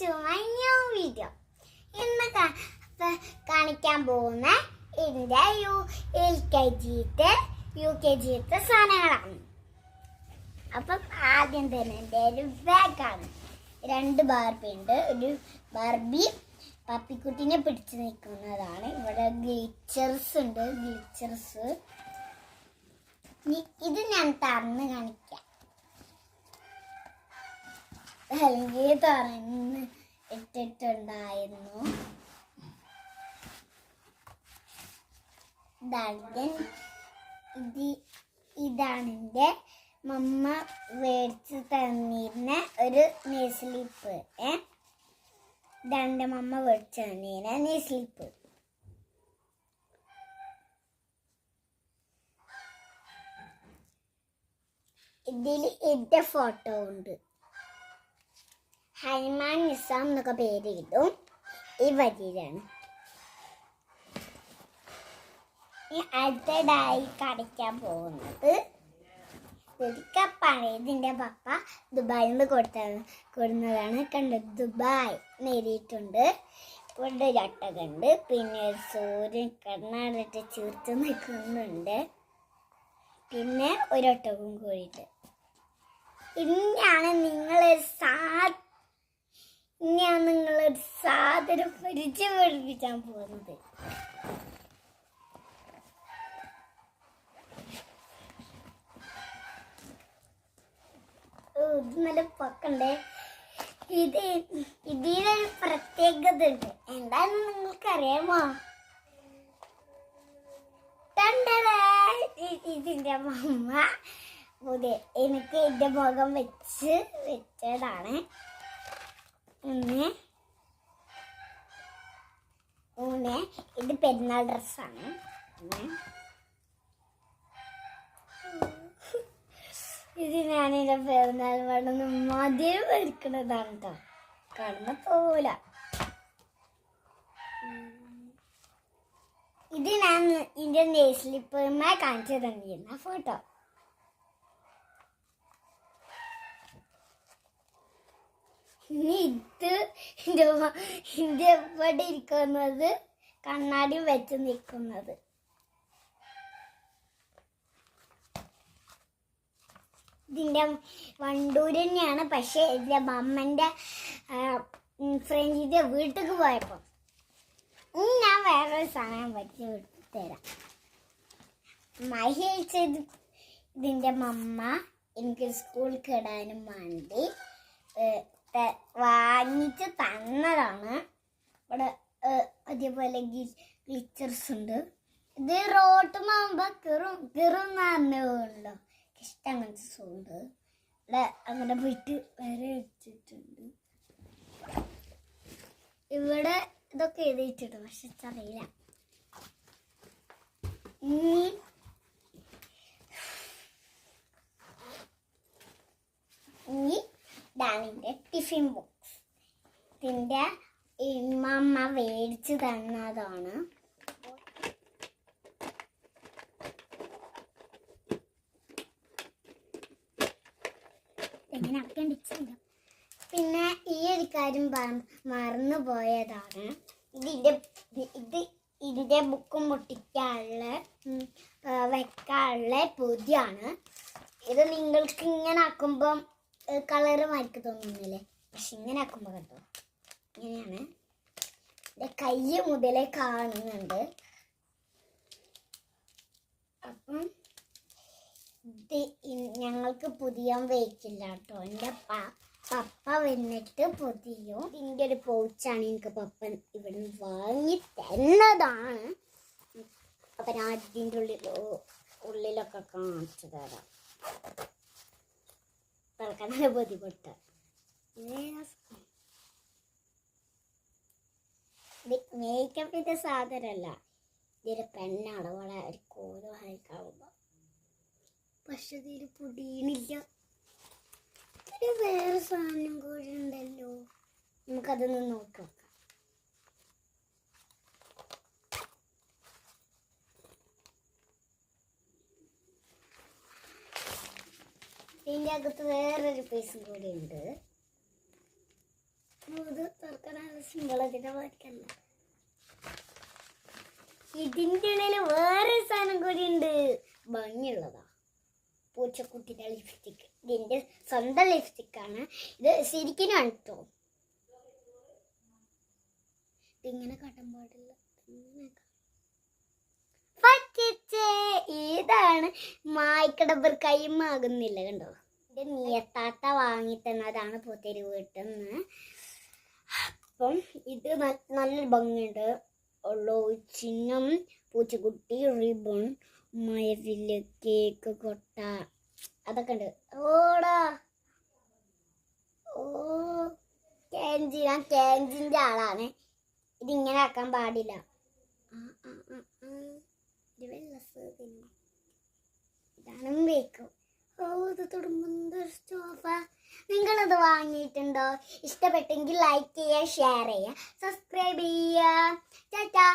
To my new video ഇന്ന് കാണിക്കാൻ പോകുന്ന എന്റെ യു എൽ കെ ജിത്തെ യു കെ ജിത്തെ സാധനങ്ങളാണ്. അപ്പം ആദ്യം തന്നെ എന്റെ ഒരു ബാഗാണ് രണ്ട് ബാർബി ഉണ്ട്. ഒരു ബാർബി പപ്പിക്കുട്ടിനെ പിടിച്ച് നിൽക്കുന്നതാണ്. ഇവിടെ ഗ്ലിച്ചേഴ്സ് ഉണ്ട്. ഗ്ലിച്ചേഴ്സ് ഇത് ഞാൻ തറന്ന് കാണിക്കാം. അല്ലെങ്കിൽ തുറന്ന് ഇട്ടിട്ടുണ്ടായിരുന്നു. ഇതാണ് ഇത് ഇതാണ് എന്റെ മമ്മ മേടിച്ച് തന്നിരുന്ന ഒരു നെസ്ലിപ്പ് ഏ? ഇതാണ് മമ്മ മേടിച്ച് തന്നിരുന്ന നെസ്ലിപ്പ് ഇതിൽ എന്റെ ഫോട്ടോ ഉണ്ട്. ഹൈമാൻ നിസാം എന്നൊക്കെ പേര് കിട്ടും. ഈ വരിയിലാണ്. അടുത്തതായി കടിക്കാൻ പോകുന്നത് കപ്പാണ് ഇതിന്റെ പപ്പ ദുബായിൽ നിന്ന് കൊടുത്ത കൊടുന്നതാണ്. കണ്ടത് ദുബായ് നേടിയിട്ടുണ്ട് ഇവിടെ ഒരു ഒട്ടകുണ്ട് പിന്നെ ഒരു സൂര്യൻ കണ്ണാടിട്ട് ചീർത്ത് നിൽക്കുന്നുണ്ട്. പിന്നെ ഒരു ഒട്ടകവും കൂടിയിട്ട്. ഇനിയാണ് നിങ്ങളൊരു സാ സാധനം പഠിപ്പിക്കാൻ പോകുന്നത്. ഇത് നല്ല പൊക്കണ്ടേ. ഇത് ഇതിനൊരു പ്രത്യേകത ഉണ്ട് എന്താണെന്ന് നിങ്ങൾക്കറിയാമോ? അറിയാമോ ഇ- ഇതിന്റെ മമ്മ എനിക്ക് എന്റെ മുഖം വെച്ച് വെച്ചതാണ്. ഒന്ന്. മൂന്ന് ഇത് പെരുന്നാൾ ഡ്രസ്സാണ്. ഇത് ഞാനെന്റെ പെരുന്നാൾ വേണമെന്ന് മതിയെ വരക്കണതാണ് കേട്ടോ കടന്ന പോല ഇത് ഞാൻ ഇന്ത്യൻ സ്ലിപ്പറിനെ കാണിച്ചു തന്നിരുന്ന ഫോട്ടോ ഇത് എന്റെ എന്റെ ഇരിക്കുന്നത് കണ്ണാടി വെച്ച് നിൽക്കുന്നത്. ഇതിന്റെ വണ്ടൂർ തന്നെയാണ്. പക്ഷേ ഇതിന്റെ മമ്മന്റെ ഫ്രണ്ടിന്റെ വീട്ടിൽ പോയപ്പോൾ ഇനി ഞാൻ വേറൊരു സാധനം വെച്ച് തരാം മഹേഷ് ഇത് ഇതിന്റെ മമ്മ എനിക്ക് സ്കൂളിൽ കിടാനും വേണ്ടി വാങ്ങിച്ച് തന്നതാണ്. ഇവിടെ അതേപോലെ ഗ്ലിച്ചേഴ്സ് ഉണ്ട് ഇത് റോട്ട് മാകുമ്പോൾ കിറും കിറും പറഞ്ഞുള്ളൂ ഇഷ്ടം അങ്ങനത്തെ സൗണ്ട്. ഇവിടെ അങ്ങനെ പോയിട്ട് വരെ വെച്ചിട്ടുണ്ട്. ഇവിടെ ഇതൊക്കെ എഴുതിയിട്ടുണ്ട് പക്ഷെ അറിയില്ല എന്റെ ടിഫിൻ ബോക്സ്. ഇതിന്റെ ഇമ്മമ്മ മേടിച്ച് തന്നതാണ് പിന്നെ ഈ ഒരു കാര്യം മറന്നു പോയതാണ്. ഇതിന്റെ ഇത് ഇതിന്റെ ബുക്ക് മുട്ടിക്കാനുള്ള വെക്കാനുള്ള പൊതിയാണ്. ഇത് നിങ്ങൾക്ക് ഇങ്ങനെ ആക്കുമ്പം കളറ് മാറ്റി തോന്നുന്നില്ലേ? പക്ഷെ ഇങ്ങനെ ആക്കുമ്പോൾ കണ്ടോ? ഇങ്ങനെയാണ്. എന്റെ കൈ മുതലേ കാണുന്നുണ്ട്. അപ്പം ഇത് ഞങ്ങൾക്ക് പുതിയ വയ്ക്കില്ല കേട്ടോ എന്റെ പ- പപ്പ വന്നിട്ട് പുതിയോ ഇതിന്റെ ഒരു പോച്ചാണ് എനിക്ക് പപ്പൻ നിന്ന് വാങ്ങി തന്നതാണ്. അപ്പം ഞാൻ അതിന്റെ ഉള്ളിൽ ഉള്ളിലൊക്കെ കാണിച്ചു തരാം. തൽക്കാലം ബുദ്ധിമുട്ട് മേക്കപ്പിന്റെ സാധനമല്ല. ഇതൊരു പെണ്ണാണ്. വളരെ ഒരു കോൽ വാങ്ങിക്കാവുമ്പോൾ പക്ഷെ ഇതിൽ പൊടിയണില്ല. ഒരു വേറെ സാധനം കൂടി ഉണ്ടല്ലോ. നമുക്കതൊന്ന് നോക്കി. ഇതിന്റെ അകത്ത് വേറൊരു പീസും കൂടി ഉണ്ട്. ഇത് തുറക്കണ സിമ്പിൾ പോലെയല്ല ഇതിന്റെ ഉള്ളിൽ വേറെ സാധനം കൂടി ഉണ്ട്. ഭംഗിയുള്ളതാ. പൂച്ചക്കുട്ടിയുടെ ലിപ്സ്റ്റിക് ഇതിന്റെ സ്വന്തം ലിപ്സ്റ്റിക് ആണ്. ഇത് ശരിക്കും കേട്ടോ ഇതിങ്ങനെ കാട്ടാൻ പാടില്ല. ഇങ്ങനെ കാ- പറ്റിച്ചേ ഇതാണ് മായ്ക്കടബർ കൈമാകുന്നില്ല കണ്ടോ? ഇത് നീയത്താത്ത വാങ്ങി തന്നതാണ് പുത്തരി വീട്ടിൽ നിന്ന് അപ്പം ഇത് നല്ല ഭംഗിയുണ്ട്. ഉള്ളു ചിഹ്നം പൂച്ചക്കുട്ടി റിബൺ മയവിൽ കേക്ക് കൊട്ട അതൊക്കെ ഉണ്ട്. ഓടാ. ഓ കേഞ്ചി ഞാൻ കേഞ്ചിന്റെ ആളാണ്. ഇതിങ്ങനെ ആക്കാൻ പാടില്ല. ബേക്കും ഓ ഇത് തൊടുമ്പോ സ്റ്റോഫ നിങ്ങളത് വാങ്ങിയിട്ടുണ്ടോ? ഇഷ്ടപ്പെട്ടെങ്കിൽ ലൈക്ക് ചെയ്യുക ഷെയർ ചെയ്യുക സബ്സ്ക്രൈബ് ചെയ്യുക. ടാറ്റാ.